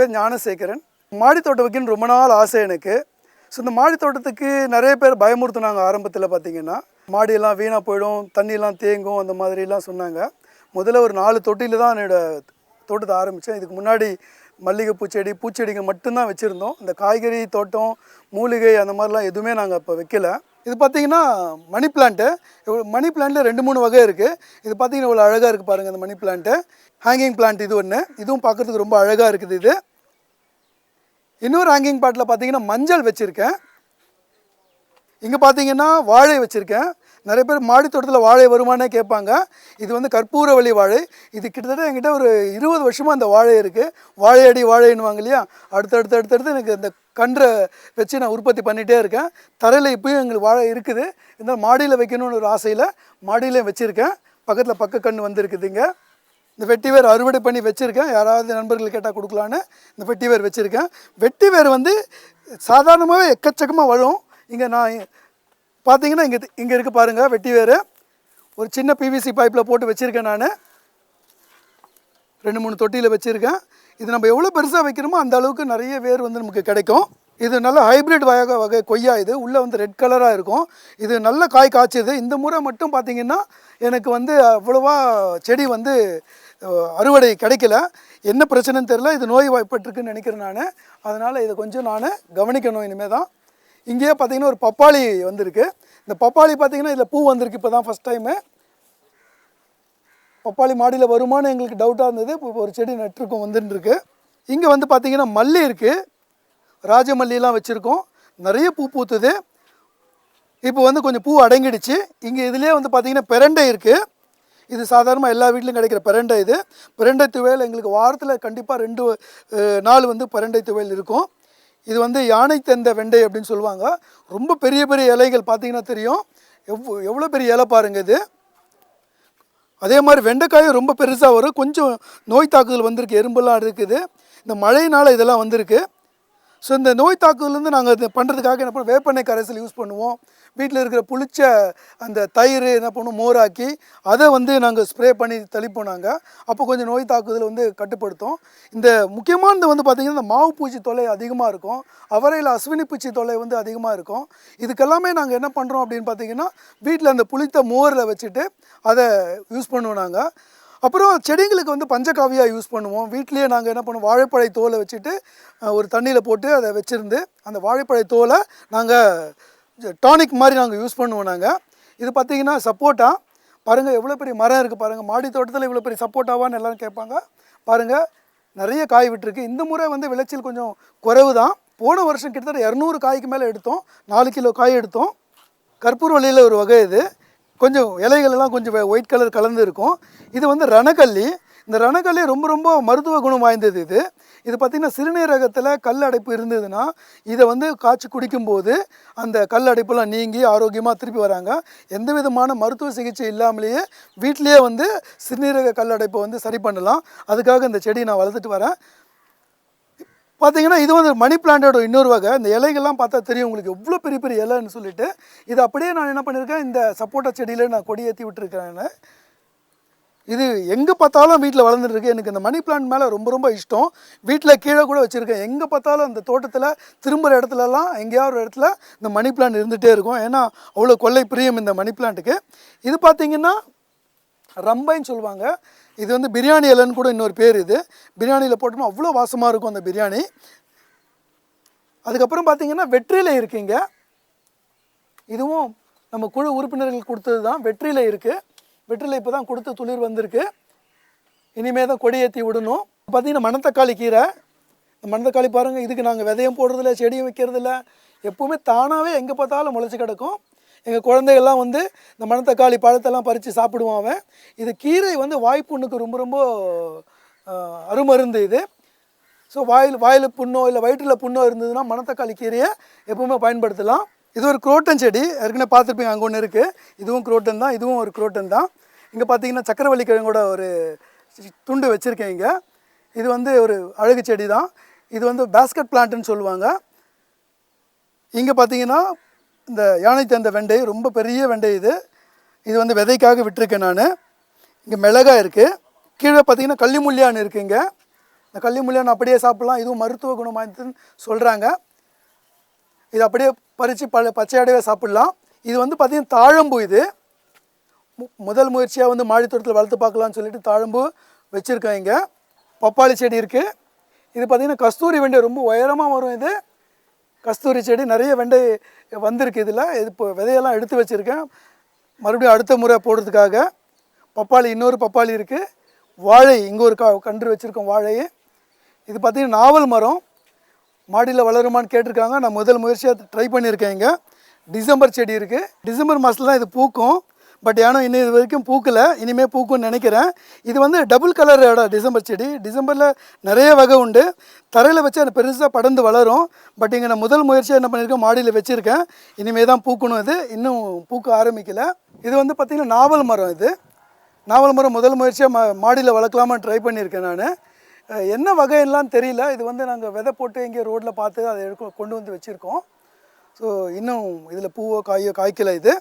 பேர் ஞானசேகரன். மாடி தோட்டம் வைக்கணும்னு ரொம்ப நாள் ஆசை எனக்கு. ஸோ இந்த மாடி தோட்டத்துக்கு நிறைய பேர் பயமுறுத்துனாங்க ஆரம்பத்தில் பார்த்தீங்கன்னா மாடியெல்லாம் வீணாக போயிடும் தண்ணியெல்லாம் தேங்கும் அந்த மாதிரிலாம் சொன்னாங்க. முதல்ல ஒரு நாலு தொட்டியில் தான் என்னோடய தோட்டத்தை ஆரம்பித்தேன் இதுக்கு முன்னாடி மல்லிகை பூச்செடி பூச்செடிங்க மட்டும்தான் வச்சுருந்தோம். இந்த காய்கறி தோட்டம் மூலிகை அந்த மாதிரிலாம் எதுவுமே நாங்கள் இப்போ வைக்கல. இது பார்த்தீங்கன்னா மணி பிளான்ட்டு. மணி பிளான்ட்டில் ரெண்டு மூணு வகை இருக்குது இது பார்த்தீங்கன்னா இவ்வளோ அழகாக இருக்குது பாருங்கள் இந்த மணி பிளான்ட்டு. ஹேங்கிங் பிளான்ட் இது ஒன்று இதுவும் பார்க்குறதுக்கு ரொம்ப அழகாக இருக்குது இது. இன்னொரு ஹேங்கிங் பாட்டில் பார்த்தீங்கன்னா மஞ்சள் வச்சுருக்கேன். இங்கே பார்த்தீங்கன்னா வாழை வச்சுருக்கேன். நிறைய பேர் மாடி தோட்டத்தில் வாழை வருமானே கேட்பாங்க. இது வந்து கற்பூரவள்ளி வாழை. இது கிட்டத்தட்ட என்கிட்ட ஒரு இருபது வருஷமாக அந்த வாழை இருக்குது வாழையடி வாழைன்னுவாங்க இல்லையா? அடுத்தடுத்து அடுத்தடுத்து எனக்கு இந்த கன்றை வச்சு நான் உற்பத்தி பண்ணிகிட்டே இருக்கேன். தரையில் இப்பயும் எங்களுக்கு வாழை இருக்குது. இந்த மாடியில் வைக்கணும்னு ஒரு ஆசையில் மாடியிலையும் வச்சுருக்கேன். பக்கத்தில் பக்க கன்று வந்திருக்குதுங்க இந்த வெட்டிவேர் அறுவடை பண்ணி வச்சுருக்கேன். யாராவது நண்பர்கள் கேட்டால் கொடுக்கலான்னு இந்த வெட்டி வேர் வச்சுருக்கேன். வெட்டிவேர் வந்து சாதாரணமாகவே எக்கச்சக்கமாக வரும். இங்கே நான் பார்த்தீங்கன்னா இங்கே இங்கே இருக்குது பாருங்கள் வெட்டிவேர். ஒரு சின்ன பிவிசி பைப்பில் போட்டு வச்சுருக்கேன் நான். ரெண்டு மூணு தொட்டியில் வச்சுருக்கேன். இது நம்ம எவ்வளோ பெருசாக வைக்கிறோமோ அந்த அளவுக்கு நிறைய வேர் வந்து நமக்கு கிடைக்கும். இது நல்ல ஹைப்ரிட் வகை வகை கொய்யா இது. உள்ளே வந்து ரெட் கலராக இருக்கும். இது நல்ல காய் காய்ச்சுது. இந்த முறை மட்டும் பார்த்தீங்கன்னா எனக்கு வந்து அவ்வளோவா செடி வந்து அறுவடை கிடைக்கல. என்ன பிரச்சனைன்னு தெரில இது நோய் வாய்ப்பட்டிருக்குன்னு நினைக்கிறேன் நான். அதனால் இதை கொஞ்சம் நான் கவனிக்கணும் இனிமேல் தான். இங்கேயே பார்த்தீங்கன்னா ஒரு பப்பாளி வந்திருக்கு. இந்த பப்பாளி பார்த்தீங்கன்னா இதில் பூ வந்திருக்கு இப்போ தான் ஃபஸ்ட் டைமு பப்பாளி மாடியில் வருமானு எங்களுக்கு டவுட்டாக இருந்தது. இப்போ ஒரு செடி நட்டிருக்கோம் வந்துட்டுருக்கு இங்கே வந்து பார்த்திங்கன்னா மல்லி இருக்குது ராஜமல்லிலாம் வச்சுருக்கோம். நிறைய பூ பூத்துது. இப்போ வந்து கொஞ்சம் பூ அடங்கிடுச்சு. இங்கே இதுலேயே வந்து பார்த்திங்கன்னா பெரண்டை இருக்குது இது சாதாரணமாக எல்லா வீட்லையும் கிடைக்கிற பரண்டை இது. பரண்டை துவையல் எங்களுக்கு வாரத்தில் கண்டிப்பாக ரெண்டு நாள் வந்து பரண்டை துவையல் இருக்கும். இது வந்து யானை தந்த வெண்டை அப்படின்னு சொல்லுவாங்க. ரொம்ப பெரிய பெரிய இலைகள் பார்த்தீங்கன்னா தெரியும். எவ் எவ்வளோ பெரிய இலை பாருங்கள் இது. அதே மாதிரி வெண்டைக்காயும் ரொம்ப பெருசாக வரும். கொஞ்சம் நோய் தாக்குதல் வந்திருக்கு எறும்பெல்லாம் இருக்குது. இந்த மழையினால் இதெல்லாம் வந்திருக்கு. ஸோ இந்த நோய் தாக்குதலேருந்து நாங்கள் இது பண்ணுறதுக்காக என்ன பண்ணுவோம் வேப்பெண்ணெய் கரைசல் யூஸ் பண்ணுவோம். வீட்டில் இருக்கிற புளிச்ச அந்த தயிர் என்ன பண்ணுவோம்? மோராக்கி. அதை வந்து நாங்கள் ஸ்ப்ரே பண்ணி தெளிப்போம் நாங்கள் அப்போ கொஞ்சம் நோய் தாக்குதல் வந்து கட்டுப்படுத்தும். இந்த முக்கியமானது வந்து பார்த்திங்கன்னா இந்த மாவு பூச்சி தொல்லை அதிகமாக இருக்கும். அவரையில் அஸ்வினி பூச்சி தொல்லை வந்து அதிகமாக இருக்கும். இதுக்கெல்லாமே நாங்கள் என்ன பண்ணுறோம் அப்படின்னு பார்த்தீங்கன்னா வீட்டில் அந்த புளித்த மோரில் வச்சுட்டு அதை யூஸ் பண்ணுவோம் நாங்கள் அப்புறம் செடிங்களுக்கு வந்து பஞ்சகாவியா யூஸ் பண்ணுவோம். வீட்லேயே நாங்கள் என்ன பண்ணுவோம்? வாழைப்பழை தோலை வச்சுட்டு ஒரு தண்ணியில் போட்டு அதை வச்சுருந்து அந்த வாழைப்பழை தோலை நாங்கள் டானிக் மாதிரி நாங்கள் யூஸ் பண்ணுவோம் நாங்கள் இது பார்த்திங்கன்னா சப்போட்டா. பாருங்கள் எவ்வளோ பெரிய மரம் இருக்குது பாருங்கள் மாடி தோட்டத்தில் இவ்வளோ பெரிய சப்போட்டாவான்னு எல்லாரும் கேட்பாங்க. பாருங்கள் நிறைய காய் விட்டுருக்கு. இந்த முறை வந்து விளைச்சல் கொஞ்சம் குறைவு தான் போன வருஷம் கிட்டத்தட்ட இரநூறு காய்க்கு மேலே எடுத்தோம். நாலு கிலோ காய் எடுத்தோம். கற்பூர் வழியில் ஒரு வகை இது. கொஞ்சம் இலைகள் எல்லாம் கொஞ்சம் ஒயிட் கலர் கலந்து இருக்கும். இது வந்து ரணக்கல்லி. இந்த ரணக்கல்லி ரொம்ப ரொம்ப மருத்துவ குணம் வாய்ந்தது இது. இது பார்த்திங்கன்னா சிறுநீரகத்தில் கல் அடைப்பு இருந்ததுன்னா இதை வந்து காய்ச்சி குடிக்கும்போது அந்த கல் அடைப்புலாம் நீங்கி ஆரோக்கியமாக திருப்பி வராங்க. எந்த விதமான மருத்துவ சிகிச்சை இல்லாமலேயே வீட்டிலேயே வந்து சிறுநீரக கல் அடைப்பை வந்து சரி பண்ணலாம். அதுக்காக இந்த செடி நான் வளர்த்துட்டு வரேன். பார்த்தீங்கன்னா இது வந்து மணி பிளான்ட்டோட இன்னொரு வகை. இந்த இலைகள்லாம் பார்த்தா தெரியும் உங்களுக்கு எவ்வளோ பெரிய பெரிய இலைன்னு சொல்லிட்டு. இது அப்படியே நான் என்ன பண்ணியிருக்கேன் இந்த சப்போட்டா செடியில் நான் கொடி ஏற்றி விட்டுருக்கேன் நான். இது எங்கே பார்த்தாலும் வீட்டில் வளர்ந்துட்டுருக்கு. எனக்கு இந்த மணி பிளான்ட் மேலே ரொம்ப ரொம்ப இஷ்டம். வீட்டில் கீழே கூட வச்சுருக்கேன். எங்கே பார்த்தாலும் அந்த தோட்டத்தில் திரும்புகிற இடத்துலலாம் எங்கேயாவது ஒரு இடத்துல இந்த மணி பிளான்ட் இருந்துகிட்டே இருக்கும். ஏன்னா அவ்வளோ கொள்ளை பிரியம் இந்த மணி பிளான்ட்டுக்கு இது பார்த்தீங்கன்னா ரம்பைன்னு சொல்லுவாங்க. இது வந்து பிரியாணி இலைன்னு கூட இன்னொரு பேர் இது. பிரியாணியில் போட்டோம்னா அவ்வளோ வாசமாக இருக்கும் அந்த பிரியாணி. அதுக்கப்புறம் பார்த்தீங்கன்னா வெற்றிலை இருக்குங்க. இதுவும் நம்ம குழு உறுப்பினர்கள் கொடுத்தது தான். வெற்றிலை இருக்குது வெற்றிலை இப்போ தான் கொடுத்து துளிர் வந்திருக்கு. இனிமே தான் கொடியேற்றி விடணும். பார்த்தீங்கன்னா மணத்தக்காளி கீரை. மணத்தக்காளி பாருங்கள் இதுக்கு நாங்கள் விதையும் போடுறதில்ல செடியும் வைக்கிறதில்ல. எப்போவுமே தானாகவே எங்கே பார்த்தாலும் முளைச்சி கிடக்கும். எங்கள் குழந்தைகள்லாம் வந்து இந்த மணத்தக்காளி பழத்தெல்லாம் பறித்து சாப்பிடுவான் அவன். இது கீரை வந்து வாய்ப்புண்ணுக்கு ரொம்ப ரொம்ப அருமருந்து இது. ஸோ வாயில் வாயில் புண்ணோ இல்லை வயிற்றில் புண்ணோ இருந்ததுன்னா மணத்தக்காளி கீரையை எப்பவுமே பயன்படுத்தலாம். இது ஒரு குரோட்டன் செடி. ஏற்கனவே பார்த்துருப்பீங்க அங்கே ஒன்று இருக்குது இதுவும் குரோட்டன் தான் இதுவும் ஒரு குரோட்டன் தான். இங்கே பார்த்தீங்கன்னா சக்கரவள்ளி கிழங்கோட ஒரு துண்டு வச்சுருக்கேன் இங்கே. இது வந்து ஒரு அழகு செடி தான். இது வந்து பேஸ்கட் பிளான்ட்டுன்னு சொல்லுவாங்க. இங்கே பார்த்தீங்கன்னா இந்த யானை தந்த வெண்டை ரொம்ப பெரிய வெண்டை இது. இது வந்து விதைக்காக விட்டுருக்கேன் நான். இங்கே மிளகா இருக்குது கீழே பார்த்தீங்கன்னா இருக்குது இங்கே. இந்த கள்ளிமுள்ளியான் அப்படியே சாப்பிட்லாம். இதுவும் மருத்துவ குணம் வாய்ந்ததுன்னு சொல்கிறாங்க இது அப்படியே பறித்து ப பச்சையாடவே சாப்பிட்லாம். இது வந்து பார்த்திங்கன்னா தாழம்பூ இது. மு- முதல் முயற்சியாக வந்து மாடித்தோட்டத்தில் வளர்த்து பார்க்கலாம்னு சொல்லிட்டு தாழம்பூ வச்சுருக்கேன் இங்கே. பப்பாளி செடி இருக்குது இது பார்த்திங்கன்னா கஸ்தூரி வெண்டை ரொம்ப உயரமாக வரும் இது. கஸ்தூரி செடி நிறைய வெண்டை வந்திருக்கு இதில். இது இப்போ விதையெல்லாம் எடுத்து வச்சுருக்கேன். மறுபடியும் அடுத்த முறை போடுறதுக்காக பப்பாளி இன்னொரு பப்பாளி இருக்குது வாழை இங்கே ஒரு க கன்று வச்சுருக்கோம் வாழையை. இது பார்த்திங்கன்னா நாவல் மரம். மாடியில் வளருமான்னு கேட்டிருக்காங்க. நான் முதல் முயற்சியாக ட்ரை பண்ணியிருக்கேன் இங்கே. டிசம்பர் செடி இருக்குது டிசம்பர் மாதத்தில் தான் இது பூக்கும். பட் ஏன்னா இன்னும் இது வரைக்கும் பூக்கலை. இனிமேல் பூக்கும்னு நினைக்கிறேன். இது வந்து டபுள் கலரோட டிசம்பர் செடி. டிசம்பரில் நிறைய வகை உண்டு. தரையில் வச்சு அது பெருசாக படர்ந்து வளரும். பட் இங்கே நான் முதல் முயற்சியாக என்ன பண்ணியிருக்கேன் மாடியில் வச்சுருக்கேன். இனிமே தான் பூக்கணும் இது. இன்னும் பூக்க ஆரம்பிக்கலை. இது வந்து பார்த்திங்கன்னா நாவல் மரம் இது. நாவல் மரம் முதல் முயற்சியாக மா மாடியில் வளர்க்கலாமான்னு ட்ரை பண்ணியிருக்கேன் நான். என்ன வகையெல்லாம் தெரியல. இது வந்து நாங்கள் விதை போட்டு இங்கே ரோட்டில் பார்த்து அதை எடுக்க கொண்டு வந்து வச்சுருக்கோம். ஸோ இன்னும் இதில் பூவோ காயோ காய்க்கலை இது.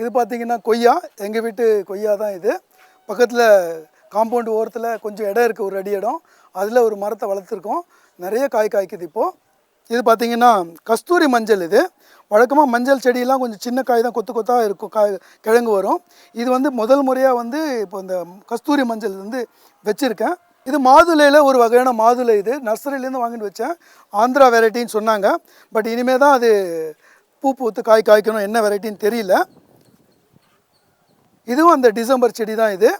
இது பார்த்தீங்கன்னா கொய்யா. எங்கள் வீட்டு கொய்யா தான் இது. பக்கத்தில் காம்பவுண்டு ஓரத்தில் கொஞ்சம் இடம் இருக்குது ஒரு அடி இடம். அதில் ஒரு மரத்தை வளர்த்துருக்கோம். நிறைய காய் காய்க்குது இப்போது இது பார்த்திங்கன்னா கஸ்தூரி மஞ்சள் இது. வழக்கமாக மஞ்சள் செடியெல்லாம் கொஞ்சம் சின்ன காய் தான் கொத்து கொத்தாக இருக்கும் காய் கிழங்கு வரும். இது வந்து முதல் முறையாக வந்து இப்போ இந்த கஸ்தூரி மஞ்சள் வந்து வச்சுருக்கேன். இது மாதுளையில் ஒரு வகையான மாதுளை இது. நர்சரியிலேருந்து வாங்கிட்டு வச்சேன். ஆந்திரா வெரைட்டின்னு சொன்னாங்க. பட் இனிமேல் தான் அது பூ பூத்து காய் காய்க்கணும் என்ன வெரைட்டின்னு தெரியல. இதுவும் அந்த டிசம்பர் செடி தான் இது.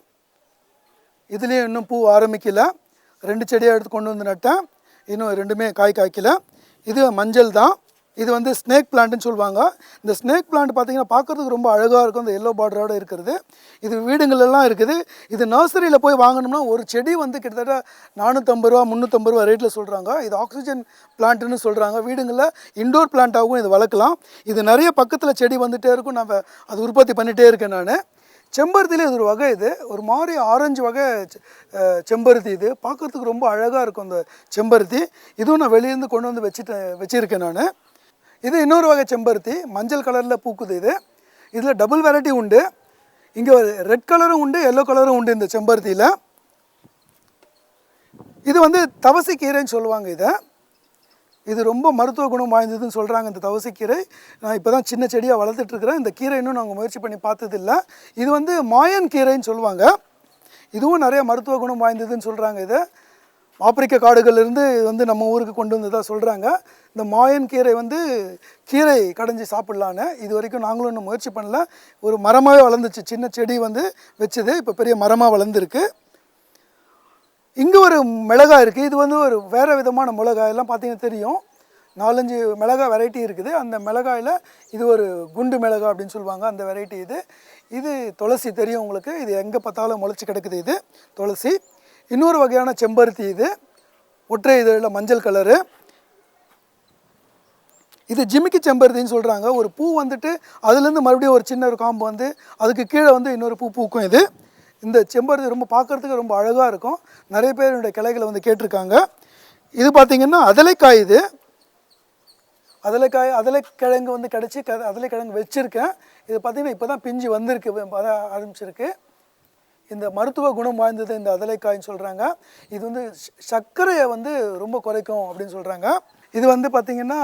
இதுலேயும் இன்னும் பூ ஆரம்பிக்கல. ரெண்டு செடியாக எடுத்து கொண்டு வந்து நட்டேன். இன்னும் ரெண்டுமே காய் காய்க்கல. இது மஞ்சள் தான் இது வந்து ஸ்னேக் பிளான்ட்னு சொல்லுவாங்க. இந்த ஸ்னேக் பிளான்ட் பார்த்திங்கன்னா பார்க்குறதுக்கு ரொம்ப அழகாக இருக்கும். இந்த எல்லோ பார்டரோடு இருக்கிறது. இது வீடுங்களெல்லாம் இருக்குது. இது நர்சரியில் போய் வாங்கணும்னா ஒரு செடி வந்து கிட்டத்தட்ட நானூற்றம்பது ரூபா முந்நூற்றம்பது ரூபா ரேட்டில் சொல்கிறாங்க இது ஆக்சிஜன் பிளான்ட்டுன்னு சொல்கிறாங்க வீடுங்களில் இண்டோர் பிளான்ட்டாகவும் இது வளர்க்கலாம். இது நிறைய பக்கத்தில் செடி வந்துகிட்டே இருக்கும். நான் அது உற்பத்தி பண்ணிகிட்டே இருக்கேன் நான். செம்பருத்திலே இது ஒரு வகை இது. ஒரு மாதிரி ஆரஞ்சு வகை செம்பருத்தி இது. பார்க்குறதுக்கு ரொம்ப அழகாக இருக்கும் அந்த செம்பருத்தி. இதுவும் நான் வெளியிருந்து கொண்டு வந்து வச்சுட்டு வச்சுருக்கேன் நான். இது இன்னொரு வகை செம்பருத்தி. மஞ்சள் கலரில் பூக்குது இது. இதில் டபுள் வெரைட்டி உண்டு. இங்கே ரெட் கலரும் உண்டு எல்லோ கலரும் உண்டு இந்த செம்பருத்தியில். இது வந்து தவசி கீரைன்னு சொல்லுவாங்க இதை. இது ரொம்ப மருத்துவ குணம் வாய்ந்ததுன்னு சொல்கிறாங்க இந்த தவசைக்கீரை நான் இப்போ தான் சின்ன செடியாக வளர்த்துட்ருக்கிறேன் இந்த கீரை இன்னும் நாங்கள் முயற்சி பண்ணி பார்த்ததில்ல. இது வந்து மாயன் கீரைன்னு சொல்லுவாங்க. இதுவும் நிறைய மருத்துவ குணம் வாய்ந்ததுன்னு சொல்கிறாங்க இதை. ஆப்பிரிக்க காடுகள்லேருந்து இது வந்து நம்ம ஊருக்கு கொண்டு வந்ததாக சொல்கிறாங்க இந்த மாயன் கீரை வந்து கீரை கடைஞ்சி சாப்பிட்லான்னு. இது வரைக்கும் நாங்களும் இன்னும் முயற்சி பண்ணல. ஒரு மரமாகவே வளர்ந்துச்சு. சின்ன செடி வந்து வச்சது. இப்போ பெரிய மரமாக வளர்ந்துருக்கு. இங்கே ஒரு மிளகாய் இருக்குது இது வந்து ஒரு வேறு விதமான மிளகாய் எல்லாம் பார்த்தீங்கன்னா தெரியும். நாலஞ்சு மிளகாய் வெரைட்டி இருக்குது. அந்த மிளகாயில் இது ஒரு குண்டு மிளகாய் அப்படின்னு சொல்லுவாங்க. அந்த வெரைட்டி இது. இது துளசி தெரியும் உங்களுக்கு. இது எங்கே பார்த்தாலும் முளைச்சி கிடக்குது இது. துளசி. இன்னொரு வகையான செம்பருத்தி இது. ஒற்றை இதழில் மஞ்சள் கலரு இது ஜிமிக்கி செம்பருத்தின்னு சொல்கிறாங்க ஒரு பூ வந்துட்டு அதுலேருந்து மறுபடியும் ஒரு சின்ன ஒரு காம்பு வந்து அதுக்கு கீழே வந்து இன்னொரு பூ பூக்கும் இது. இந்த செம்பருத்தி ரொம்ப பார்க்குறதுக்கு ரொம்ப அழகாக இருக்கும். நிறைய பேர் என்னுடைய கிளைகளை வந்து கேட்டிருக்காங்க. இது பார்த்திங்கன்னா அதலைக்காய் இது. அதலைக்காய் அதலைக்கிழங்கு வந்து கிடச்சி க அதலைக்கிழங்கு வச்சுருக்கேன். இது பார்த்திங்கன்னா இப்போ தான் பிஞ்சு வந்திருக்கு. வர ஆரம்பிச்சிருக்கு. இந்த மருத்துவ குணம் வாய்ந்தது இந்த அதலைக்காய்ன்னு சொல்கிறாங்க இது வந்து சர்க்கரையை வந்து ரொம்ப குறைக்கும் அப்படின்னு சொல்கிறாங்க இது வந்து பார்த்திங்கன்னா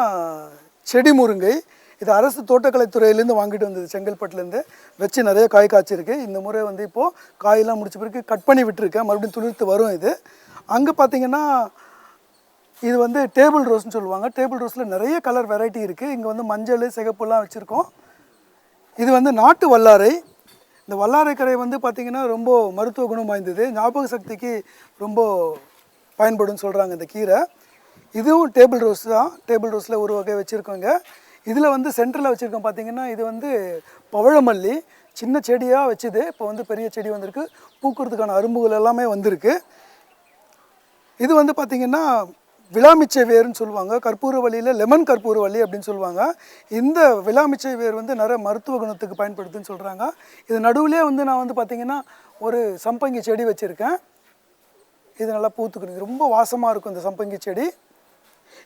செடி முருங்கை. இது அரசு தோட்டக்கலைத்துறையிலேருந்து வாங்கிட்டு வந்தது செங்கல்பட்டுலேருந்து. வச்சு நிறைய காய் காய்ச்சிருக்கு. இந்த முறை வந்து இப்போது காயெல்லாம் முடிச்ச பிறகு கட் பண்ணி விட்டுருக்கேன். மறுபடியும் துளிர்த்து வரும் இது. அங்கே பார்த்திங்கன்னா இது வந்து டேபிள் ரோஸ்னு சொல்லுவாங்க. டேபிள் ரோஸில் நிறைய கலர் வெரைட்டி இருக்குது இங்கே வந்து மஞ்சள் சிகப்புலாம் வச்சுருக்கோம். இது வந்து நாட்டு வல்லாரை. இந்த வல்லாரைக்கரை வந்து பார்த்திங்கன்னா ரொம்ப மருத்துவ குணம் வாய்ந்தது. ஞாபக சக்திக்கு ரொம்ப பயன்படும்னு சொல்கிறாங்க இந்த கீரை. இதுவும் டேபிள் ரோஸ் தான். டேபிள் ரோஸில் ஒரு வகை வச்சுருக்கோங்க. இதில் வந்து சென்டரில் வச்சுருக்கோம் பார்த்தீங்கன்னா இது வந்து பவழமல்லி சின்ன செடியாக வச்சுது. இப்போ வந்து பெரிய செடி வந்திருக்கு. பூக்கிறதுக்கான அரும்புகள் எல்லாமே வந்திருக்கு. இது வந்து பார்த்திங்கன்னா விளாமிச்சை வேர்னு சொல்லுவாங்க. கற்பூர வழியில் லெமன் கற்பூர வழி அப்படின்னு சொல்லுவாங்க. இந்த விளாமிச்சை வேர் வந்து நிறைய மருத்துவ குணத்துக்கு பயன்படுதுன்னு சொல்கிறாங்க இது நடுவிலே வந்து நான் வந்து பார்த்திங்கன்னா ஒரு சம்பங்கி செடி வச்சுருக்கேன். இது நல்லா பூத்துக்கணும் ரொம்ப வாசமாக இருக்கும் இந்த சம்பங்கி செடி.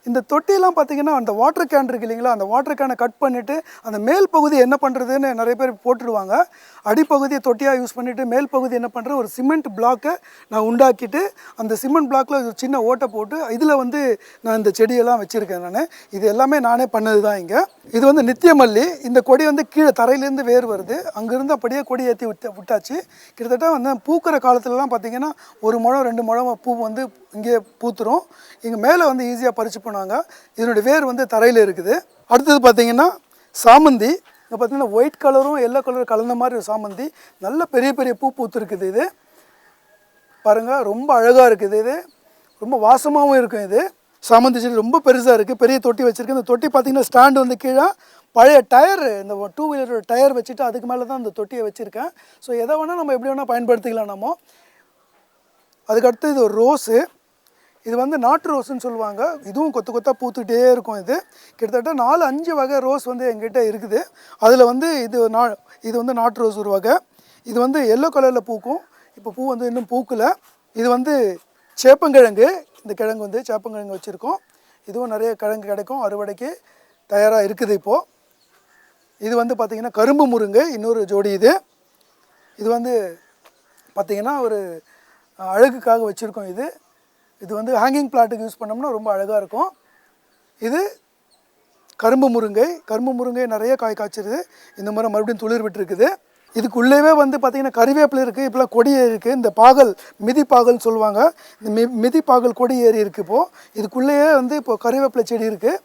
இந்த தொட்டியெல்லாம் பார்த்தீங்கன்னா அந்த வாட்டர் கேன் இருக்கு இல்லைங்களா? அந்த வாட்டர் கேனை கட் பண்ணிவிட்டு அந்த மேல் பகுதி என்ன பண்ணுறதுன்னு நிறைய பேர் போட்டுடுவாங்க அடிப்பகுதியை தொட்டியாக யூஸ் பண்ணிவிட்டு மேல் பகுதி என்ன பண்ணுறேன் ஒரு சிமெண்ட் பிளாக்கை நான் உண்டாக்கிட்டு அந்த சிமெண்ட் பிளாக்கில் ஒரு சின்ன ஓட்டை போட்டு இதில் வந்து நான் இந்த செடியெல்லாம் வச்சுருக்கேன் நான். இது எல்லாமே நானே பண்ணது தான் இங்கே. இது வந்து நித்தியமல்லி. இந்த கொடி வந்து கீழே தரையிலேருந்து வேர் வருது. அங்கேருந்து அப்படியே கொடி ஏற்றி விட்டு விட்டாச்சு. கிட்டத்தட்ட வந்து பூக்கிற காலத்துலலாம் பார்த்திங்கன்னா ஒரு முழம் ரெண்டு முழம் பூ வந்து இங்கே பூத்துரும். இங்கே மேலே வந்து ஈஸியாக பறிச்சு போனாங்க. இதனுடைய வேர் வந்து தரையில் இருக்குது. அடுத்தது பார்த்தீங்கன்னா சாமந்தி. இங்கே பார்த்தீங்கன்னா ஒயிட் கலரும் எல்லோ கலரும் கலந்த மாதிரி ஒரு சாமந்தி. நல்ல பெரிய பெரிய பூ பூத்துருக்குது இது. பாருங்கள் ரொம்ப அழகாக இருக்குது இது. ரொம்ப வாசமாகவும் இருக்கும் இது. சாமந்தி செடி ரொம்ப பெருசாக இருக்குது பெரிய தொட்டி வச்சுருக்கு. இந்த தொட்டி பார்த்திங்கன்னா ஸ்டாண்டு வந்து கீழே. பழைய டயர் இந்த டூ வீலரோட டயர் வச்சுட்டு அதுக்கு மேலே தான் இந்த தொட்டியை வச்சுருக்கேன். ஸோ எதை வேணால் நம்ம எப்படி வேணால் பயன்படுத்திக்கலாம் நம்ம. அதுக்கடுத்து இது ஒரு ரோஸு இது வந்து நாட்டு ரோஸுன்னு சொல்லுவாங்க. இதுவும் கொத்து கொத்தாக பூத்துக்கிட்டே இருக்கும் இது. கிட்டத்தட்ட நாலு அஞ்சு வகை ரோஸ் வந்து எங்கிட்ட இருக்குது. அதில் வந்து இது நா இது வந்து நாட்டு ரோஸ் ஒரு வகை. இது வந்து எல்லோ கலரில் பூக்கும். இப்போ பூ வந்து இன்னும் பூக்கலை. இது வந்து சேப்பங்கிழங்கு. இந்த கிழங்கு வந்து சேப்பங்கிழங்கு வச்சுருக்கோம். இதுவும் நிறைய கிழங்கு கிடைக்கும். அறுவடைக்கு தயாராக இருக்குது இப்போது இது வந்து பார்த்திங்கன்னா கரும்பு முருங்கை. இன்னொரு ஜோடி இது. இது வந்து பார்த்திங்கன்னா ஒரு அழகுக்காக வச்சுருக்கோம் இது. இது வந்து ஹேங்கிங் பிளாட்டுக்கு யூஸ் பண்ணோம்னா ரொம்ப அழகாக இருக்கும். இது கரும்பு முருங்கை. கரும்பு முருங்கை நிறைய காய் காய்ச்சிருது இந்த முறை மறுபடியும் துளிர் விட்டுருக்குது. இதுக்குள்ளேவே வந்து பார்த்திங்கன்னா கறிவேப்பிலை இருக்குது இப்போலாம் கொடி ஏறி இருக்குது இந்த பாகல் மிதி பாகல்னு சொல்லுவாங்க. இந்த மி மிதி பாகல் கொடி ஏறி இருக்குது இப்போது இதுக்குள்ளேயே வந்து இப்போ கறிவேப்பிலை செடி இருக்குது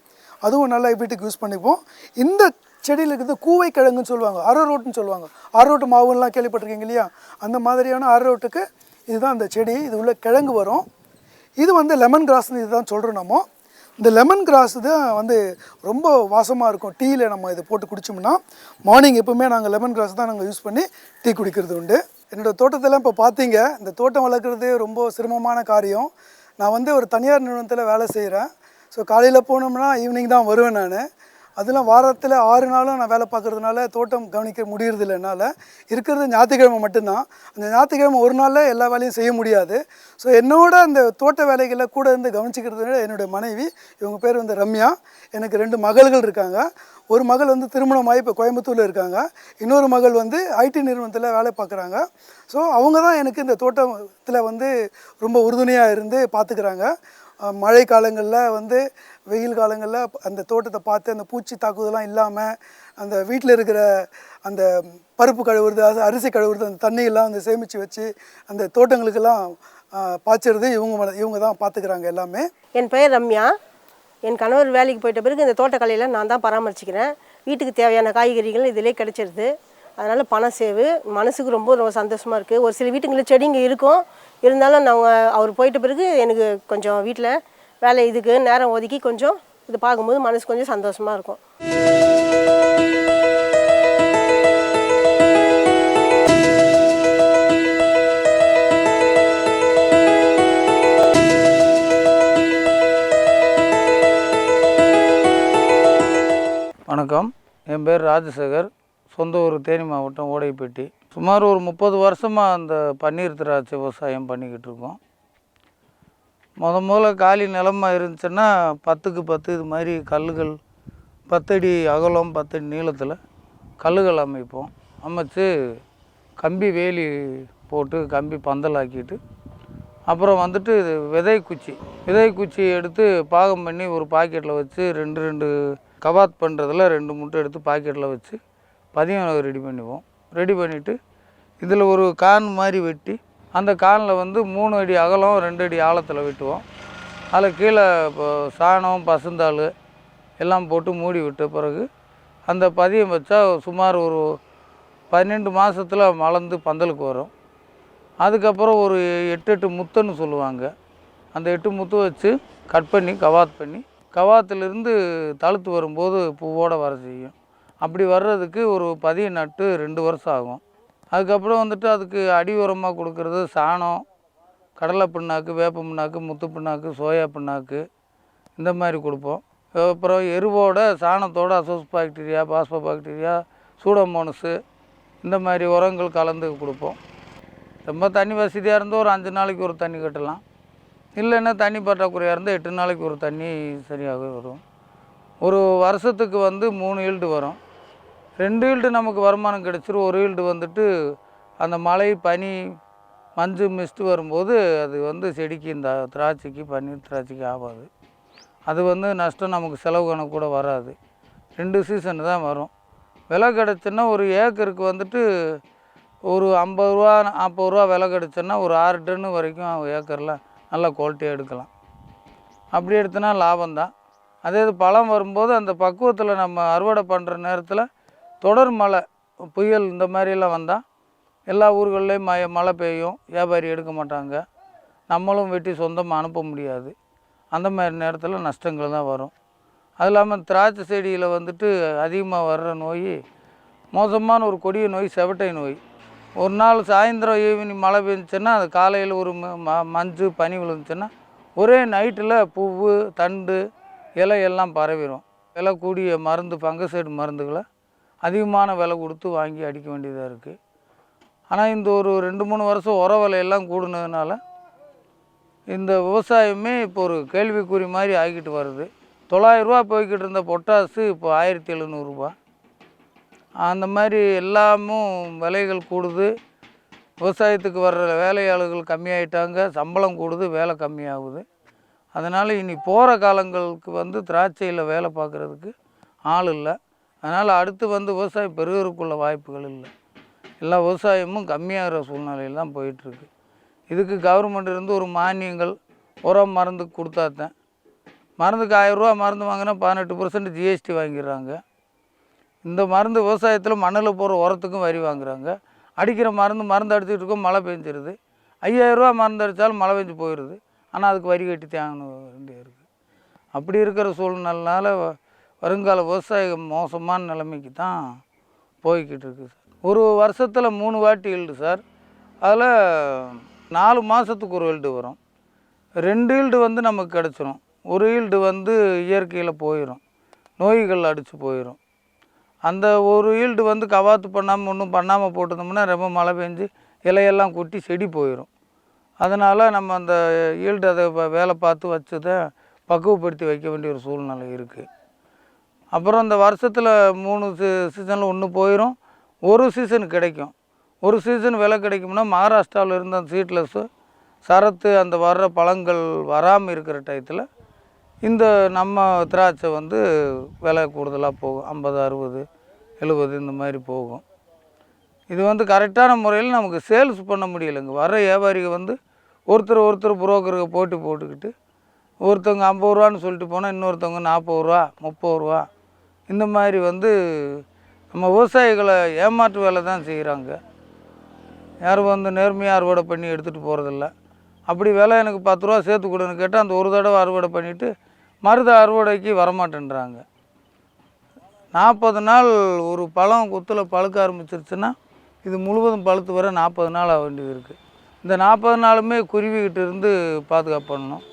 அதுவும் நல்லா வீட்டுக்கு யூஸ் பண்ணிப்போம் இந்த செடியில் இருக்கிறது கூவை கிழங்குன்னு சொல்லுவாங்க. அரோரோட்டுன்னு சொல்லுவாங்க. அரோட்டு மாவுலாம் கேள்விப்பட்டிருக்கீங்க இல்லையா? அந்த மாதிரியான அரோட்டுக்கு இதுதான் அந்த செடி. இது உள்ள கிழங்கு வரும். இது வந்து லெமன் கிராஸ்னு இதுதான் சொல்கிறோம் நம்ம. இந்த லெமன் கிராஸ் தான் வந்து ரொம்ப வாசமாக இருக்கும். டீயில் நம்ம இதை போட்டு குடித்தோம்னா மார்னிங் எப்போவுமே நாங்கள் லெமன் கிராஸ் தான் நாங்கள் யூஸ் பண்ணி டீ குடிக்கிறது உண்டு. என்னோடய தோட்டத்தெல்லாம் இப்போ பார்த்தீங்க இந்த தோட்டம் வளர்க்குறது ரொம்ப சிரமமான காரியம். நான் வந்து ஒரு தனியார் நிறுவனத்தில் வேலை செய்கிறேன் ஸோ காலையில் போனோம்னா ஈவினிங் தான் வருவேன் நான். அதெல்லாம் வாரத்தில் ஆறு நாளும் நான் வேலை பார்க்குறதுனால தோட்டம் கவனிக்க முடியறதில்ல என்னால். இருக்கிறது ஞாயிற்றுக்கிழமை மட்டும்தான். அந்த ஞாயிற்றுக்கிழமை ஒரு நாளில் எல்லா வேலையும் செய்ய முடியாது. ஸோ என்னோட அந்த தோட்ட வேலைகளை கூட இருந்து கவனிச்சிக்கிறது என்னுடைய மனைவி இவங்க பேர் வந்து ரம்யா. எனக்கு ரெண்டு மகள்கள் இருக்காங்க. ஒரு மகள் வந்து திருமணமாகி இப்போ கோயம்புத்தூரில் இருக்காங்க. இன்னொரு மகள் வந்து ஐடி நிறுவனத்தில் வேலை பார்க்குறாங்க. ஸோ அவங்க தான் எனக்கு இந்த தோட்டத்தில் வந்து ரொம்ப உறுதுணையாக இருந்து பார்த்துக்கிறாங்க மழை காலங்களில் வந்து வெயில் காலங்களில் அந்த தோட்டத்தை பார்த்து அந்த பூச்சி தாக்குதலாம் இல்லாமல் அந்த வீட்டில் இருக்கிற அந்த பருப்பு கழுவுறது அது அரிசி கழுவுறது அந்த தண்ணியெல்லாம் வந்து சேமித்து வச்சு அந்த தோட்டங்களுக்கெல்லாம் பாய்ச்சறது இவங்க இவங்க தான் பார்த்துக்கிறாங்க எல்லாமே. என் பெயர் ரம்யா. என் கணவர் வேலைக்கு போயிட்ட பிறகு இந்த தோட்டக்கலையில் நான் தான் பராமரிச்சுக்கிறேன். வீட்டுக்கு தேவையான காய்கறிகள் இதிலே கிடைச்சிருது. அதனால் பணம் சேவு மனசுக்கு ரொம்ப ரொம்ப சந்தோஷமாக இருக்குது ஒரு சில வீட்டுங்களில் செடிங்க இருக்கும். இருந்தாலும் நாங்கள் அவர் போயிட்ட பிறகு எனக்கு கொஞ்சம் வீட்டில் வேலை இதுக்கு நேரம் ஒதுக்கி கொஞ்சம் இது பார்க்கும்போது மனசு கொஞ்சம் சந்தோஷமாக இருக்கும். வணக்கம். என் பேர் ராஜசேகர். சொந்த ஊர் தேனி மாவட்டம் ஓடைப்பட்டி. சுமார் ஒரு முப்பது வருஷமாக அந்த பன்னீர் திராட்சை விவசாயம் பண்ணிக்கிட்டு இருக்கோம். முத முதல்ல காலி நிலமா இருந்துச்சுன்னா பத்துக்கு பத்து இது மாதிரி கல்லுகள் பத்தடி அகலம் பத்தடி நீளத்தில் கல்லுகள் அமைப்போம். அமைச்சு கம்பி வேலி போட்டு கம்பி பந்தலாக்கிட்டு அப்புறம் வந்துட்டு இது விதை குச்சி விதை குச்சி எடுத்து பாகம் பண்ணி ஒரு பாக்கெட்டில் வச்சு ரெண்டு ரெண்டு கவாத் பண்ணுறதில் ரெண்டு முட்டை எடுத்து பாக்கெட்டில் வச்சு பதியம் ரெடி பண்ணுவோம் ரெடி பண்ணிவிட்டு இதில் ஒரு கான் மாதிரி வெட்டி அந்த கானில் வந்து மூணு அடி அகலம் ரெண்டு அடி ஆழத்தில் வெட்டுவோம். அதில் கீழே இப்போ சாணம் பசுந்தாள் எல்லாம் போட்டு மூடி விட்ட பிறகு அந்த பதியம் வச்சா சுமார் ஒரு பன்னெண்டு மாதத்தில் மலர்ந்து பந்தலுக்கு வரும். அதுக்கப்புறம் ஒரு எட்டு எட்டு முத்துன்னு சொல்லுவாங்க. அந்த எட்டு முத்து வச்சு கட் பண்ணி கவாத் பண்ணி கவாத்துலேருந்து தழுத்து வரும்போது பூவோட வர செய்யும். அப்படி வர்றதுக்கு ஒரு பதிய நட்டு ரெண்டு வருஷம் ஆகும். அதுக்கப்புறம் வந்துட்டு அதுக்கு அடி உரமாக கொடுக்கறது சாணம் கடலை பிண்ணாக்கு வேப்ப பிண்ணாக்கு முத்து பிண்ணாக்கு சோயா பிண்ணாக்கு இந்த மாதிரி கொடுப்போம். அப்புறம் எருவோட சாணத்தோட அசோஸ் பாக்டீரியா பாஸ்போ பாக்டீரியா சூடோமோனஸு இந்த மாதிரி உரங்கள் கலந்து கொடுப்போம். ரொம்ப தண்ணி வசதியாக இருந்தால் ஒரு அஞ்சு நாளைக்கு ஒரு தண்ணி கட்டலாம். இல்லைன்னா தண்ணி பற்றாக்குறையாக இருந்தால் எட்டு நாளைக்கு ஒரு தண்ணி சரியாக வரும். ஒரு வருஷத்துக்கு வந்து மூணு ஈல்டு வரும். ரெண்டு ஈல்டு நமக்கு வருமானம் கிடச்சிரும். ஒரு ஈல்டு வந்துட்டு அந்த மழை பனி மஞ்சு மிஸ்ட்டு வரும்போது அது வந்து செடிக்கு இந்த திராட்சைக்கு பன்னீர் திராட்சைக்கு ஆகாது. அது வந்து நஷ்டம் நமக்கு செலவு கணக்கு கூட வராது. ரெண்டு சீசன் தான் வரும். விலை கிடச்சுன்னா ஒரு ஏக்கருக்கு வந்துட்டு ஒரு ஐம்பது ரூபா நாற்பது ரூபா விலை கிடச்சுன்னா ஒரு ஆறு டன்னு வரைக்கும் ஏக்கரில் நல்லா குவாலிட்டியாக எடுக்கலாம். அப்படி எடுத்தனா லாபம்தான் அதே இது பழம் வரும்போது அந்த பக்குவத்தில் நம்ம அறுவடை பண்ணுற நேரத்தில் தொடர் மழை புயல் இந்த மாதிரிலாம் வந்தால் எல்லா ஊர்கள்லேயும் மழை மழை பெய்யும். வியாபாரி எடுக்க மாட்டாங்க. நம்மளும் வெட்டி சொந்தமாக அனுப்ப முடியாது. அந்த மாதிரி நேரத்தில் நஷ்டங்கள் தான் வரும். அது இல்லாமல் திராட்சை செடியில் வந்துட்டு அதிகமாக வர்ற நோய் மோசமான ஒரு கொடிய நோய் செவட்டை நோய். ஒரு நாள் சாயந்தரம் ஈவினிங் மழை பெஞ்சுன்னா அது காலையில் ஒரு ம- ம- மஞ்சு பனி விழுந்துச்சுன்னா ஒரே நைட்டில் பூவு தண்டு இலை எல்லாம் பரவிடும் விலை கூடிய மருந்து பங்கசைடு மருந்துகளை அதிகமான விலை கொடுத்து வாங்கி அடிக்க வேண்டியதாக இருக்குது ஆனால் இந்த ஒரு ரெண்டு மூணு வருஷம் உர விலையெல்லாம் கூடுனதுனால இந்த விவசாயமே இப்போ ஒரு கேள்விக்குறி மாதிரி ஆகிட்டு வருது. தொள்ளாயிரரூபா போய்கிட்டு இருந்த பொட்டாசு இப்போ ஆயிரத்தி எழுநூறுபா அந்த மாதிரி எல்லாமும் விலைகள் கூடுது. விவசாயத்துக்கு வர்ற வேலையாளர்கள் கம்மியாயிட்டாங்க. சம்பளம் கூடுது வேலை கம்மியாகுது. அதனால் இனி போகிற காலங்களுக்கு வந்து திராட்சையில் வேலை பார்க்குறதுக்கு ஆள் இல்லை. அதனால் அடுத்து வந்து விவசாயம் பெருகிறதுக்குள்ள வாய்ப்புகள் இல்லை. எல்லா விவசாயமும் கம்மியாகிற சூழ்நிலையில் தான் போயிட்டுருக்கு. இதுக்கு கவர்மெண்ட் இருந்து ஒரு மானியங்கள் உரம் மருந்து கொடுத்தாத்தேன். மருந்துக்கு ஆயிரரூவா மருந்து வாங்கினா பதினெட்டு பர்சன்ட் ஜிஎஸ்டி வாங்கிடுறாங்க. இந்த மருந்து விவசாயத்தில் மண்ணில் போகிற உரத்துக்கும் வரி வாங்குறாங்க. அடிக்கிற மருந்து மருந்து அடிச்சுட்டு இருக்கோம் மழை பெஞ்சிருது. ஐயாயிரரூவா மருந்து அடித்தாலும் மழை பெஞ்சு போயிடுது. ஆனால் அதுக்கு வரி கட்டி தேங்கணும் வேண்டிய இருக்குது அப்படி இருக்கிற சூழ்நிலைனால வ- வருங்கால விவசாயம் மோசமான நிலைமைக்கு தான் போய்கிட்டு இருக்குது சார். ஒரு வருஷத்தில் மூணு வாட்டி ஈல்டு சார். அதில் நாலு மாதத்துக்கு ஒரு ஈல்டு வரும். ரெண்டு ஈல்டு வந்து நமக்கு கிடச்சிரும். ஒரு ஈல்டு வந்து இயற்கையில் போயிடும் நோய்கள் அடித்து போயிடும் அந்த ஒரு ஈல்டு வந்து கவாத்து பண்ணாமல் ஒன்றும் பண்ணாமல் போட்டிருந்தோம்னா ரொம்ப மழை பெஞ்சு இலையெல்லாம் கொட்டி செடி போயிடும் அதனால் நம்ம அந்த ஈல்டு அதை வேலை பார்த்து வச்சதை பக்குவப்படுத்தி வைக்க வேண்டிய ஒரு சூழ்நிலை இருக்குது அப்புறம் இந்த வருஷத்தில் மூணு சீ சீசனில் ஒன்று போயிடும் ஒரு சீசன் கிடைக்கும். ஒரு சீசன் விலை கிடைக்கும்னா மகாராஷ்டிராவில் இருந்த அந்த சீட்லெஸ்ஸு சரத்து அந்த வர்ற பழங்கள் வராமல் இருக்கிற டயத்தில் இந்த நம்ம திராட்சை வந்து விலை கூடுதலாக போகும். ஐம்பது அறுபது எழுபது இந்த மாதிரி போகும். இது வந்து கரெக்டான முறையில் நமக்கு சேல்ஸ் பண்ண முடியலைங்க. வர்ற வியாபாரிகள் வந்து ஒருத்தர் ஒருத்தர் புரோக்கருக்கு போட்டி போட்டுக்கிட்டு ஒருத்தவங்க ஐம்பது ரூபான்னு சொல்லிட்டு போனால் இன்னொருத்தவங்க நாற்பது ரூபா முப்பது ரூபா இந்த மாதிரி வந்து நம்ம விவசாயிகளை ஏமாற்று வேலை தான் செய்கிறாங்க. யாரும் வந்து நேர்மையாக அறுவடை பண்ணி எடுத்துகிட்டு போகிறதில்ல அப்படி விலை எனக்கு பத்து ரூபா சேர்த்து கொடுன்னு கேட்டால் அந்த ஒரு தடவை அறுவடை பண்ணிவிட்டு மருத அறுவடைக்கு வரமாட்டேன்றாங்க. நாற்பது நாள் ஒரு பழம் குத்தில் பழுக்க ஆரம்பிச்சிருச்சுன்னா இது முழுவதும் பழுத்து வர நாற்பது நாள் ஆக வேண்டியது இருக்குது இந்த நாற்பது நாளுமே குருவிக்கிட்ட இருந்து பாதுகாப்பு பண்ணணும்.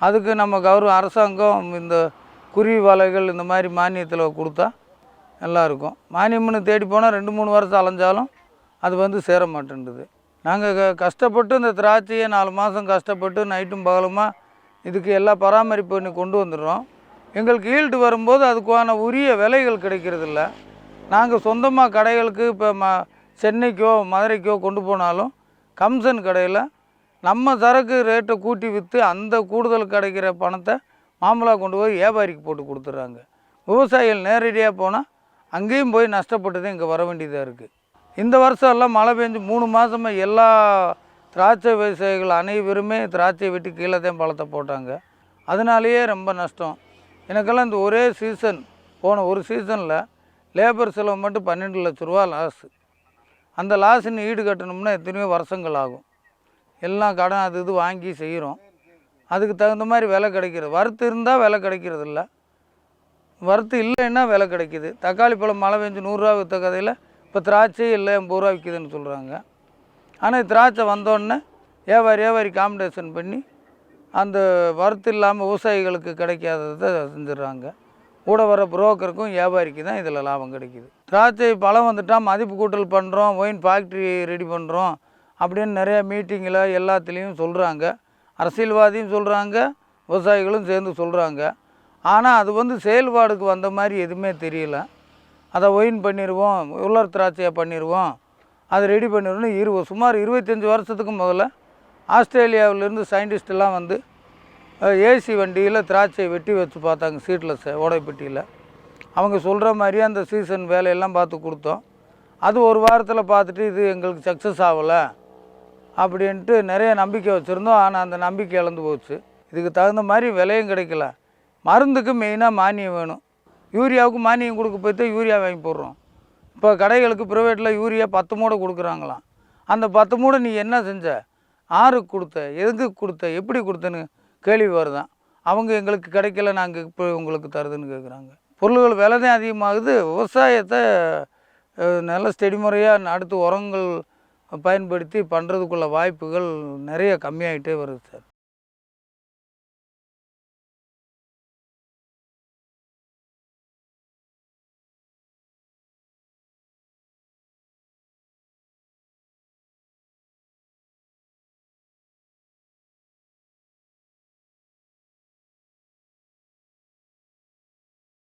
அதுக்கு நம்ம கௌரவ அரசாங்கம் இந்த குருவி வலைகள் இந்த மாதிரி மானியத்தில் கொடுத்தா நல்லாயிருக்கும். மானியம்னு தேடி போனால் ரெண்டு மூணு வருஷம் அலைஞ்சாலும் அது வந்து சேர மாட்டேன்டுது நாங்கள் க கஷ்டப்பட்டு இந்த திராட்சையை நாலு மாதம் கஷ்டப்பட்டு நைட்டும் பகலுமா இதுக்கு எல்லா பராமரிப்பு பண்ணி கொண்டு வந்துடுறோம். எங்களுக்கு ஈல்டு வரும்போது அதுக்கான உரிய விலைகள் கிடைக்கிறதில்ல. நாங்கள் சொந்தமாக கடைகளுக்கு இப்போ ம சென்னைக்கோ மதுரைக்கோ கொண்டு போனாலும் கம்சன் கடையில் நம்ம சரக்கு ரேட்டை கூட்டி விற்று அந்த கூடுதல் கிடைக்கிற பணத்தை மாம்பழம் கொண்டு போய் வியாபாரிக்கு போட்டு கொடுத்துட்றாங்க. விவசாயிகள் நேரடியாக போனால் அங்கேயும் போய் நஷ்டப்பட்டு தான் இங்கே வர வேண்டியதாக இருக்குது. இந்த வருஷம் எல்லாம் மழை பெஞ்சு மூணு மாதமாக எல்லா திராட்சை விவசாயிகள் அனைவருமே திராட்சை வெட்டி கீழே தான் பழத்தை போட்டாங்க. அதனாலேயே ரொம்ப நஷ்டம். எனக்கெல்லாம் இந்த ஒரே சீசன் போன ஒரு சீசனில் லேபர் செலவு மட்டும் பன்னெண்டு லட்ச ரூபா லாஸு அந்த லாஸுன்னு ஈடு கட்டணும்னா எத்தனையோ வருஷங்கள் ஆகும். எல்லாம் கடன் அது இது வாங்கி செய்கிறோம். அதுக்கு தகுந்த மாதிரி விலை கிடைக்கிறது. வறுத்து இருந்தால் விலை கிடைக்கிறது இல்லை வறுத்து இல்லைன்னா விலை கிடைக்கிது. தக்காளி பழம் மழை பெஞ்சு நூறுரூவா விற்ற கதையில் இப்போ திராட்சை இல்லை எண்பது ரூபா விற்கிதுன்னு சொல்கிறாங்க ஆனால் திராட்சை வந்தோடனே வியாபாரி வியாபாரி காம்படிஷன் பண்ணி அந்த வறுத்து இல்லாமல் விவசாயிகளுக்கு கிடைக்காததை செஞ்சிடுறாங்க. கூட வர புரோக்கருக்கும் வியாபாரிக்கு தான் இதில் லாபம் கிடைக்கிது. திராட்சை பழம் வந்துட்டால் மதிப்பு கூட்டல் பண்ணுறோம் ஒயின் ஃபேக்ட்ரி ரெடி பண்ணுறோம் அப்படின்னு நிறையா மீட்டிங்கில் எல்லாத்துலேயும் சொல்கிறாங்க அரசியல்வாதியும் சொல்கிறாங்க விவசாயிகளும் சேர்ந்து சொல்கிறாங்க ஆனால் அது வந்து செயல்பாடுக்கு வந்த மாதிரி எதுவுமே தெரியல. அதை ஒயின் பண்ணிடுவோம் உலர் திராட்சையாக பண்ணிடுவோம் அதை ரெடி பண்ணிடுவோம் இரு சுமார் இருபத்தஞ்சி வருஷத்துக்கு முதல்ல ஆஸ்திரேலியாவிலேருந்து சயின்டிஸ்டெல்லாம் வந்து ஏசி வண்டியில் திராட்சையை வெட்டி வச்சு பார்த்தாங்க சீட்லெஸ் ஓடைப்பட்டியில். அவங்க சொல்கிற மாதிரியே அந்த சீசன் வேலையெல்லாம் பார்த்து கொடுத்தோம். அது ஒரு வாரத்தில் பார்த்துட்டு இது எங்களுக்கு சக்ஸஸ் ஆகலை. அப்படின்ட்டு நிறைய நம்பிக்கை வச்சுருந்தோம். ஆனால் அந்த நம்பிக்கை இழந்து போச்சு. இதுக்கு தகுந்த மாதிரி விலையும் கிடைக்கல. மருந்துக்கு மெயினாக மானியம் வேணும். யூரியாவுக்கு மானியம் கொடுக்க போய்த்து யூரியா வாங்கி போடுறோம். இப்போ கடைகளுக்கு ப்ரைவேட்டில் யூரியா பத்து மூடை கொடுக்குறாங்களாம். அந்த பத்து மூடை நீ என்ன செஞ்ச? ஆறுக்கு கொடுத்த. எதுக்கு கொடுத்த? எப்படி கொடுத்தன்னு கேள்வி வருதான் அவங்க எங்களுக்கு கிடைக்கல நாங்கள் இப்போ உங்களுக்கு தருதுன்னு கேட்குறாங்க பொருள்கள் விலை தான் அதிகமாகுது. விவசாயத்தை நல்ல ஸ்டெடி முறையாக அடுத்து உரங்கள் பயன்படுத்தி பண்ணுறதுக்குள்ள வாய்ப்புகள் நிறைய கம்மியாயிட்டே வருது சார்.